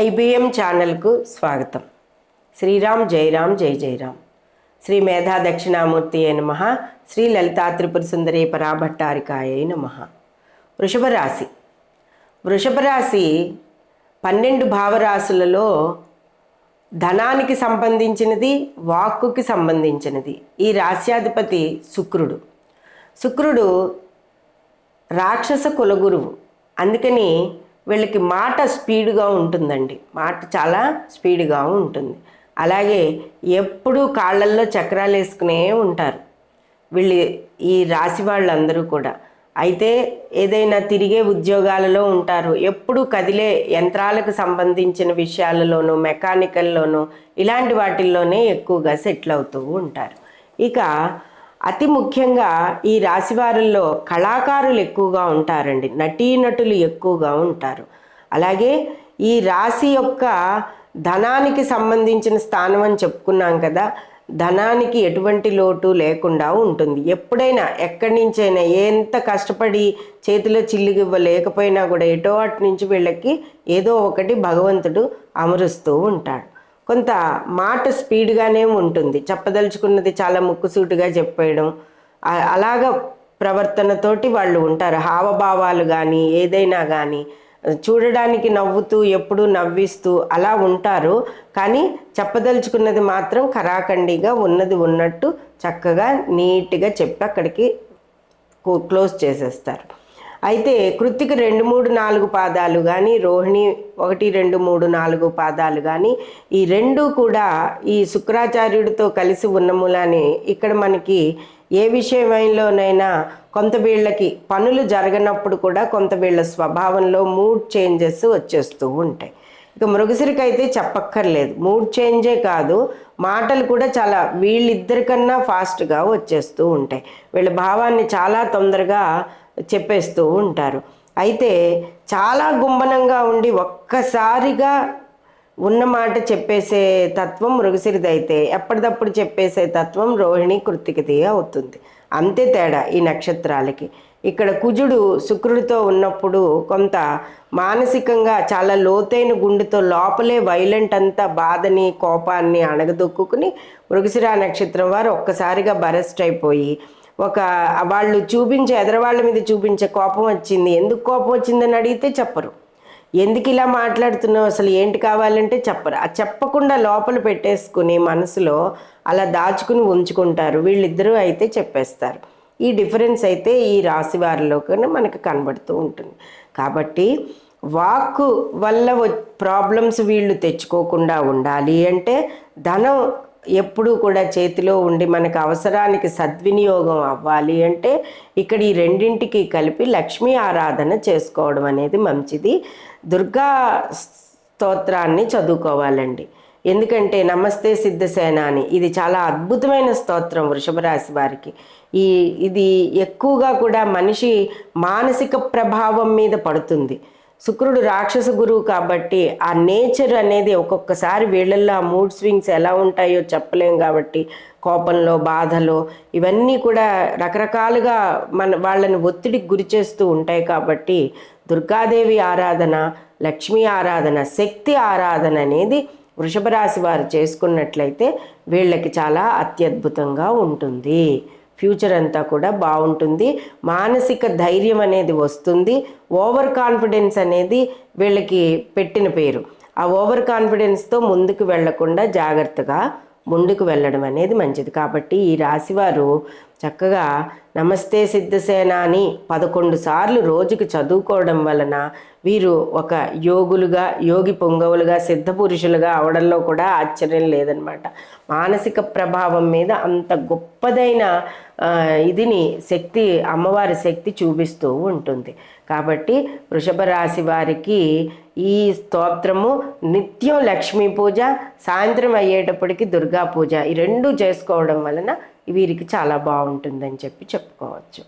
IBM ఛానల్కు స్వాగతం. శ్రీరామ్ జయరామ్ జై జయరామ్ శ్రీ మేధా దక్షిణామూర్తి అయి నమ. శ్రీ లలితా త్రిపుర సుందరి పరాభట్టారికాయ నమ. వృషభ రాశి. వృషభ రాశి పన్నెండు భావరాశులలో ధనానికి సంబంధించినది వాక్కుకి సంబంధించినది. ఈ రాశ్యాధిపతి శుక్రుడు. శుక్రుడు రాక్షస కులగురువు. అందుకని వీళ్ళకి మాట స్పీడ్గా ఉంటుందండి. మాట చాలా స్పీడ్గా ఉంటుంది. అలాగే ఎప్పుడూ కాళ్ళల్లో చక్రాలు వేసుకునే ఉంటారు. వీళ్ళు ఈ రాశి వాళ్ళందరూ కూడా. అయితే ఏదైనా తిరిగే ఉద్యోగాలలో ఉంటారు. ఎప్పుడూ కదిలే యంత్రాలకు సంబంధించిన విషయాలలోనూ మెకానికల్లోనూ ఇలాంటి వాటిల్లోనే ఎక్కువగా సెటిల్ అవుతూ ఉంటారు. ఇక అతి ముఖ్యంగా ఈ రాశి వారిల్లో కళాకారులు ఎక్కువగా ఉంటారండి. నటీనటులు ఎక్కువగా ఉంటారు. అలాగే ఈ రాశి యొక్క ధనానికి సంబంధించిన స్థానం అని చెప్పుకున్నాం కదా ధనానికి ఎటువంటి లోటు లేకుండా ఉంటుంది. ఎప్పుడైనా ఎక్కడి నుంచైనా ఎంత కష్టపడి చేతిలో చిల్లిగివ్వ లేకపోయినా కూడా ఎటో అటు నుంచి వీళ్ళకి ఏదో ఒకటి భగవంతుడు అమరుస్తూ ఉంటాడు. కొంత మాట స్పీడ్గానే ఉంటుంది. చెప్పదలుచుకున్నది చాలా ముక్కుసూటుగా చెప్పేయడం. అలాగ ప్రవర్తనతోటి వాళ్ళు ఉంటారు. హావభావాలు కానీ ఏదైనా కానీ చూడడానికి నవ్వుతూ ఎప్పుడూ నవ్విస్తూ అలా ఉంటారు. కానీ చెప్పదలుచుకున్నది మాత్రం కరాఖండిగా ఉన్నది ఉన్నట్టు చక్కగా నీట్గా చెప్పి అక్కడికి క్లోజ్ చేసేస్తారు. అయితే కృత్తికి రెండు మూడు నాలుగు పాదాలు కానీ రోహిణి ఒకటి రెండు మూడు నాలుగు పాదాలు కానీ ఈ రెండు కూడా ఈ శుక్రాచార్యుడితో కలిసి ఉన్న మూలాన్ని ఇక్కడ మనకి ఏ విషయంలోనైనా కొంత వీళ్ళకి పనులు జరగనప్పుడు కూడా కొంత వీళ్ళ స్వభావంలో మూడ్ చేంజెస్ వచ్చేస్తూ ఉంటాయి. ఇక మృగసిరికి అయితే చెప్పక్కర్లేదు మూడ్ చేంజే కాదు మాటలు కూడా చాలా వీళ్ళిద్దరికన్నా ఫాస్ట్గా వచ్చేస్తూ ఉంటాయి. వీళ్ళ భావాన్ని చాలా తొందరగా చెప్పేస్తూ ఉంటారు. అయితే చాలా గుంబనంగా ఉండి ఒక్కసారిగా ఉన్న మాట చెప్పేసే తత్వం మృగశిరిది అయితే ఎప్పటికప్పుడు చెప్పేసే తత్వం రోహిణి కృతికది అవుతుంది. అంతే తేడా ఈ నక్షత్రాలకి. ఇక్కడ కుజుడు శుక్రుడితో ఉన్నప్పుడు కొంత మానసికంగా చాలా లోతైన గుండెతో లోపలే వైలెంట్ అంతా బాధని కోపాన్ని అణగదొక్కుని మృగశిరా నక్షత్రం వారు ఒక్కసారిగా బరెస్ట్ అయిపోయి ఒక వాళ్ళు చూపించే ఎదరవాళ్ళ మీద చూపించే కోపం వచ్చింది. ఎందుకు కోపం వచ్చిందని అడిగితే చెప్పరు. ఎందుకు ఇలా మాట్లాడుతున్నావు? అసలు ఏంటి కావాలంటే చెప్పరు. ఆ చెప్పకుండా లోపల పెట్టేసుకుని మనసులో అలా దాచుకుని ఉంచుకుంటారు. వీళ్ళిద్దరూ అయితే చెప్పేస్తారు. ఈ డిఫరెన్స్ అయితే ఈ రాశి వారిలో మనకు కనబడుతూ ఉంటుంది. కాబట్టి వాక్కు వల్ల ప్రాబ్లమ్స్ వీళ్ళు తెచ్చుకోకుండా ఉండాలి అంటే ధనం ఎప్పుడూ కూడా చేతిలో ఉండి మనకు అవసరానికి సద్వినియోగం అవ్వాలి అంటే ఇక్కడ ఈ రెండింటికి కలిపి లక్ష్మీ ఆరాధన చేసుకోవడం అనేది మంచిది. దుర్గా స్తోత్రాన్ని చదువుకోవాలండి. ఎందుకంటే నమస్తే సిద్ధసేనాని ఇది చాలా అద్భుతమైన స్తోత్రం వృషభరాశి వారికి. ఈ ఇది ఎక్కువగా కూడా మనిషి మానసిక ప్రభావం మీద పడుతుంది. శుక్రుడు రాక్షస గురువు కాబట్టి ఆ నేచర్ అనేది ఒక్కొక్కసారి వీళ్ళల్లో ఆ మూడ్ స్వింగ్స్ ఎలా ఉంటాయో చెప్పలేం కాబట్టి కోపంలో బాధలో ఇవన్నీ కూడా రకరకాలుగా మన వాళ్ళని ఒత్తిడికి గురి చేస్తూ ఉంటాయి కాబట్టి దుర్గాదేవి ఆరాధన లక్ష్మీ ఆరాధన శక్తి ఆరాధన అనేది వృషభ రాశి వారు చేసుకున్నట్లయితే వీళ్ళకి చాలా అత్యద్భుతంగా ఉంటుంది. ఫ్యూచర్ అంతా కూడా బాగుంటుంది. మానసిక ధైర్యం అనేది వస్తుంది. ఓవర్ కాన్ఫిడెన్స్ అనేది వీళ్ళకి పెట్టిన పేరు. ఆ ఓవర్ కాన్ఫిడెన్స్తో ముందుకు వెళ్ళకుండా జాగ్రత్తగా ముందుకు వెళ్ళడం అనేది మంచిది. కాబట్టి ఈ రాశివారు చక్కగా నమస్తే సిద్ధసేనాని పదకొండు సార్లు రోజుకి చదువుకోవడం వలన వీరు ఒక యోగులుగా యోగి పొంగవులుగా సిద్ధ పురుషులుగా అవడంలో కూడా ఆశ్చర్యం లేదనమాట మానసిక ప్రభావం మీద అంత గొప్పదైన ఇదిని శక్తి అమ్మవారి శక్తి చూపిస్తూ ఉంటుంది. కాబట్టి వృషభ రాశి వారికి ఈ స్తోత్రము నిత్యం లక్ష్మీ పూజ సాయంత్రం అయ్యేటప్పటికి దుర్గా పూజ ఈ రెండు చేసుకోవడం వలన వీరికి చాలా బాగుంటుందని చెప్పి చెప్పుకోవచ్చు.